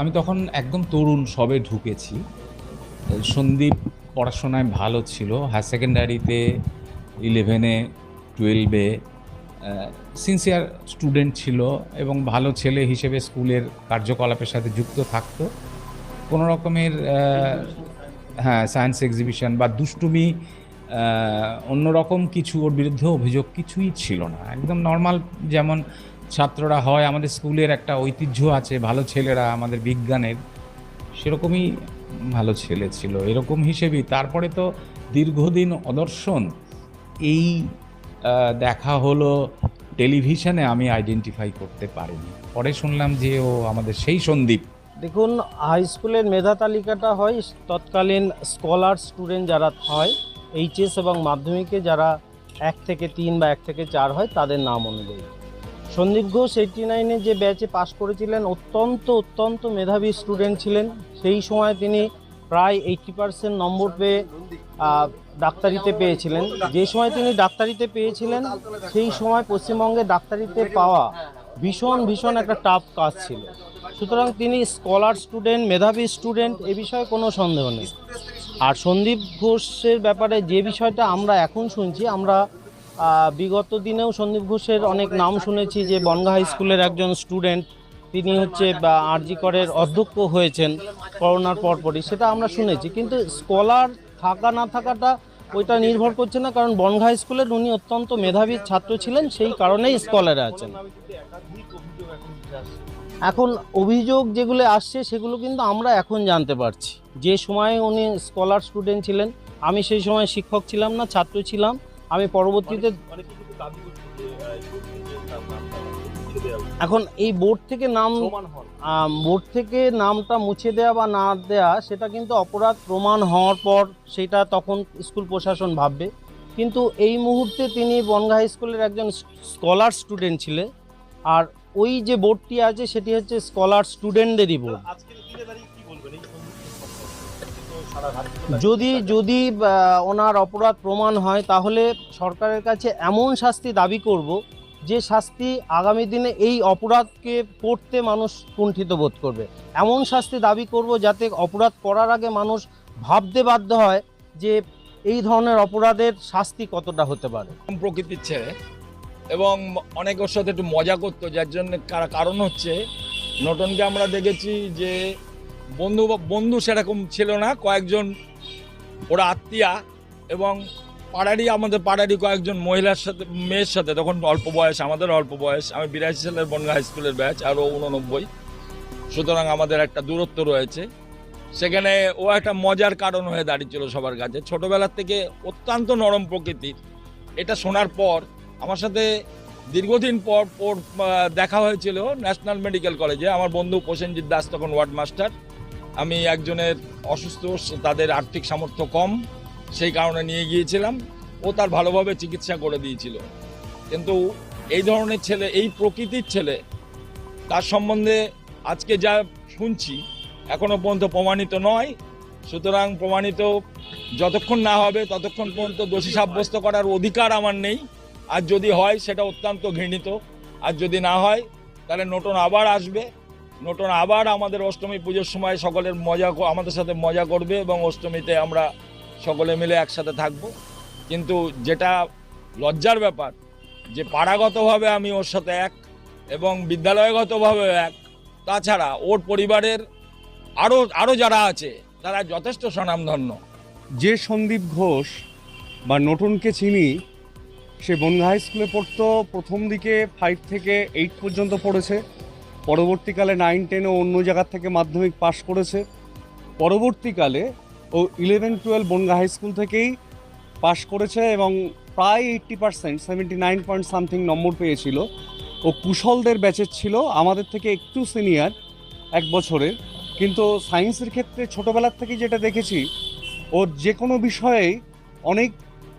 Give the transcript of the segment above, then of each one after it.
আমি তখন একদম তরুণ, সবে ঢুকেছি। সন্দীপ পড়াশোনায় ভালো ছিল। হায়ার সেকেন্ডারিতে ইলেভেনে টুয়েলভে সিনসিয়ার স্টুডেন্ট ছিল এবং ভালো ছেলে হিসেবে স্কুলের কার্যকলাপের সাথে যুক্ত থাকতো। কোনো রকমের হ্যাঁ সায়েন্স এক্সিবিশন বা দুষ্টুমি অন্যরকম কিছু ওর বিরুদ্ধে অভিযোগ কিছুই ছিল না। একদম নর্মাল যেমন ছাত্ররা হয়, আমাদের স্কুলের একটা ঐতিহ্য আছে, ভালো ছেলেরা, আমাদের বিজ্ঞানের। সেরকমই ভালো ছেলে ছিল, এরকম হিসেবেই। তারপরে তো দীর্ঘদিন অদর্শন। এই দেখা হলো টেলিভিশনে, আমি আইডেন্টিফাই করতে পারিনি। পরে শুনলাম যে ও আমাদের সেই সন্দীপ। দেখুন হাই স্কুলের মেধা তালিকাটা হয়, তৎকালীন স্কলার স্টুডেন্ট যারা হয় এইচএস এবং মাধ্যমিকে যারা এক থেকে তিন বা এক থেকে চার হয়, তাদের নাম অনুযায়ী। সন্দীপ ঘোষ এইটটি নাইনে যে ব্যাচে পাশ করেছিলেন, অত্যন্ত অত্যন্ত মেধাবী স্টুডেন্ট ছিলেন। সেই সময় তিনি প্রায় এইটটি পার্সেন্ট নম্বর পেয়ে ডাক্তারিতে পেয়েছিলেন। যে সময় তিনি ডাক্তারিতে পেয়েছিলেন, সেই সময় পশ্চিমবঙ্গে ডাক্তারিতে পাওয়া ভীষণ ভীষণ একটা টাফ কাজ ছিল। সুতরাং তিনি স্কলার স্টুডেন্ট মেধাবী স্টুডেন্ট এ বিষয়ে কোনো সন্দেহ নেই। আর সন্দীপ ঘোষের ব্যাপারে যে বিষয়টা আমরা এখন শুনছি, আমরা বিগত দিনেও সন্দীপ ঘোষের অনেক নাম শুনেছি যে বনগা হাই স্কুলের একজন স্টুডেন্ট, তিনি হচ্ছে আরজি করের অধ্যক্ষ হয়েছেন করোনার পরপরই, সেটা আমরা শুনেছি। কিন্তু স্কলার থাকা না থাকাটা ওইটা নির্ভর করছে না, কারণ বনগা হাই স্কুলের উনি অত্যন্ত মেধাবী ছাত্র ছিলেন, সেই কারণেই স্কলারে আছেন। এখন অভিযোগ যেগুলো আসছে, সেগুলো কিন্তু আমরা এখন জানতে পারছি। যে সময়ে উনি স্কলার স্টুডেন্ট ছিলেন, আমি সেই সময় শিক্ষক ছিলাম না, ছাত্র ছিলাম। আমি পরবর্তীতে এখন এই বোর্ড থেকে নাম বোর্ড থেকে নামটা মুছে দেওয়া বা না দেওয়া সেটা কিন্তু অপরাধ প্রমাণ হওয়ার পর সেটা তখন স্কুল প্রশাসন ভাববে। কিন্তু এই মুহূর্তে তিনি বনগা হাই স্কুলের একজন স্কলার স্টুডেন্ট ছিলেন। আর ওই যে বোর্ডটি আছে সেটি হচ্ছে স্কলার স্টুডেন্টদেরই বোর্ড। যদি যদি ওনার অপরাধ প্রমাণ হয় তাহলে সরকারের কাছে এমন শাস্তি দাবি করব যে শাস্তি আগামী দিনে এই অপরাধকে করতে মানুষ কুণ্ঠিত বোধ করবে। এমন শাস্তি দাবি করব যাতে অপরাধ করার আগে মানুষ ভাবতে বাধ্য হয় যে এই ধরনের অপরাধের শাস্তি কতটা হতে পারে। প্রকৃতির ছেড়ে এবং অনেক ওর সাথে একটু মজা করতো যার জন্য কারণ হচ্ছে নটনকে আমরা দেখেছি যে বন্ধু বন্ধু সেরকম ছিল না, কয়েকজন ওরা আত্মীয়া এবং পাড়ারই আমাদের পাড়ারই কয়েকজন মহিলার সাথে, মেয়ের সাথে, তখন অল্প বয়স, আমাদের অল্প বয়স, আমি বিরাশি সালের বনগা হাই স্কুলের ব্যাচ আর ও উননব্বই সুতরাং আমাদের একটা দূরত্ব রয়েছে। সেখানে ও একটা মজার কারণ হয়ে দাঁড়িয়েছিল সবার কাছে। ছোটোবেলার থেকে অত্যন্ত নরম প্রকৃতির। এটা শোনার পর, আমার সাথে দীর্ঘদিন পর পর দেখা হয়েছিল ন্যাশনাল মেডিকেল কলেজে আমার বন্ধু প্রসেনজিৎ দাস, তখন ওয়ার্ড মাস্টার আমি একজনের অসুস্থ তাদের আর্থিক সামর্থ্য কম, সেই কারণে নিয়ে গিয়েছিলাম। ও তার ভালোভাবে চিকিৎসা করে দিয়েছিল। কিন্তু এই ধরনের ছেলে, এই প্রকৃতির ছেলে, তার সম্বন্ধে আজকে যা শুনছি, এখনও পর্যন্ত প্রমাণিত নয়। সুতরাং প্রমাণিত যতক্ষণ না হবে, ততক্ষণ পর্যন্ত দোষী সাব্যস্ত করার অধিকার আমার নেই। আর যদি হয়, সেটা অত্যন্ত ঘৃণিত। আর যদি না হয়, তাহলে নোটন আবার আসবে। নতুন আবার আমাদের অষ্টমী পুজোর সময় সকলের মজা আমাদের সাথে মজা করবে এবং অষ্টমীতে আমরা সকলে মিলে একসাথে থাকব। কিন্তু যেটা লজ্জার ব্যাপার, যে পাড়াগতভাবে আমি ওর সাথে এক এবং বিদ্যালয়গতভাবে এক, তাছাড়া ওর পরিবারের আরও আরও যারা আছে, তারা যথেষ্ট স্বনামধন্য। যে সন্দীপ ঘোষ বা নতুনকে চিনি, সে বনগা হাই স্কুলে পড়তো, প্রথম দিকে ফাইভ থেকে এইট পর্যন্ত পড়েছে। পরবর্তীকালে নাইন টেনে অন্য জায়গার থেকে মাধ্যমিক পাশ করেছে। পরবর্তীকালে ও eleven twelve Bangaon high school থেকেই পাশ করেছে এবং প্রায় eighty percent seventy nine point something নম্বর পেয়েছিল। ও কুশলদের ব্যাচের ছিল, আমাদের থেকে একটু সিনিয়র এক বছরের। কিন্তু সায়েন্সের ক্ষেত্রে ছোটোবেলার থেকে যেটা দেখেছি, ওর যে কোনো বিষয়েই অনেক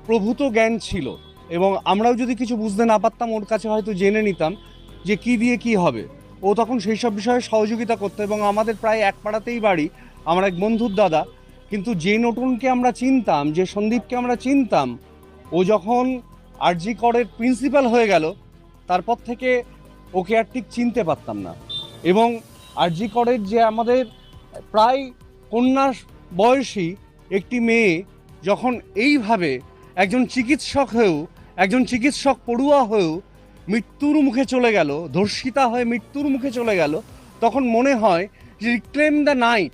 প্রভূত জ্ঞান ছিল এবং আমরাও যদি কিছু বুঝতে না পারতাম, ওর কাছে হয়তো জেনে নিতাম যে কি দিয়ে কি হবে। ও তখন সেই সব বিষয়ে সহযোগিতা করতো এবং আমাদের প্রায় এক পাড়াতেই বাড়ি, আমার এক বন্ধুর দাদা। কিন্তু যে নতুনকে আমরা চিনতাম, যে সন্দীপকে আমরা চিনতাম, ও যখন আরজি করের প্রিন্সিপাল হয়ে গেল, তারপর থেকে ওকে আর ঠিক চিনতে পারতাম না। এবং আরজি করের যে আমাদের প্রায় কন্যা বয়সী একটি মেয়ে, যখন এইভাবে একজন চিকিৎসক হয়েও, একজন চিকিৎসক পড়ুয়া হয়েও মৃত্যুর মুখে চলে গেল, ধর্ষিতা হয়ে মৃত্যুর মুখে চলে গেল, তখন মনে হয় যে রিক্লেম দ্য নাইট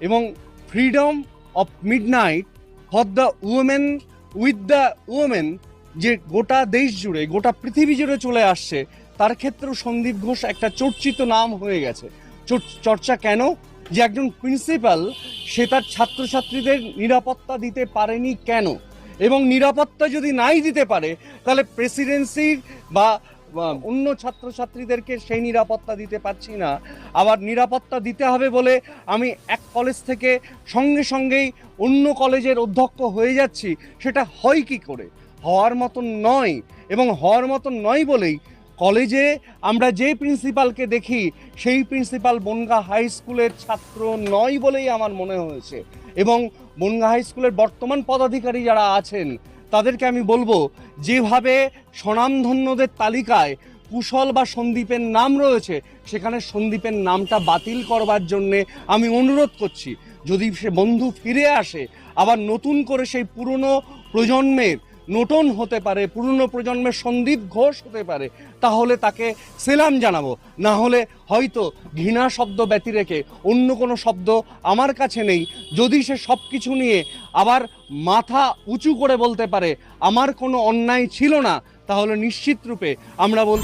এবং freedom of midnight for the women with the women যে গোটা দেশ জুড়ে, গোটা পৃথিবী জুড়ে চলে আসছে, তার ক্ষেত্রেও সন্দীপ ঘোষ একটা চর্চিত নাম হয়ে গেছে। চর- চর্চা কেন? যে একজন প্রিন্সিপাল সে তার ছাত্রছাত্রীদের নিরাপত্তা দিতে পারেনি কেন? এবং নিরাপত্তা যদি নাই দিতে পারে, তাহলে প্রেসিডেন্সির বা অন্য ছাত্রছাত্রীদেরকে সেই নিরাপত্তা দিতে পারছি না। আবার নিরাপত্তা দিতে হবে বলে আমি এক কলেজ থেকে সঙ্গে সঙ্গেই অন্য কলেজের অধ্যক্ষ হয়ে যাচ্ছি। সেটা হয় কি করে? হওয়ার মতন নয় এবং হওয়ার মতন নয় বলেই কলেজে আমরা যে প্রিন্সিপালকে দেখি, সেই প্রিন্সিপাল বনগা হাই স্কুলের ছাত্র নয় বলেই আমার মনে হয়েছে। এবং বনগা হাই স্কুলের বর্তমান পদাধিকারী যারা আছেন তাদেরকে আমি বলব, যেভাবে স্বনামধন্যদের তালিকায় কুশল বা সন্দীপের নাম রয়েছে, সেখানে সন্দীপের নামটা বাতিল করবার জন্যে আমি অনুরোধ করছি। যদি সে বন্ধু ফিরে আসে, আবার নতুন করে সেই পুরনো প্রজন্মের নটন হতে পারে, পুরনো প্রজন্মের সন্দীপ ঘোষ হতে পারে, তাহলে তাকে সেলাম জানাব। না হলে হয়তো ঘৃণা শব্দ ব্যতি রেখে অন্য কোনো শব্দ আমার কাছে নেই, যদি সে সব কিছু নিয়ে আবার মাথা উঁচু করে বলতে পারে, আমার কোনো অন্যায় ছিল না, তাহলে নিশ্চিত রূপে আমরা বল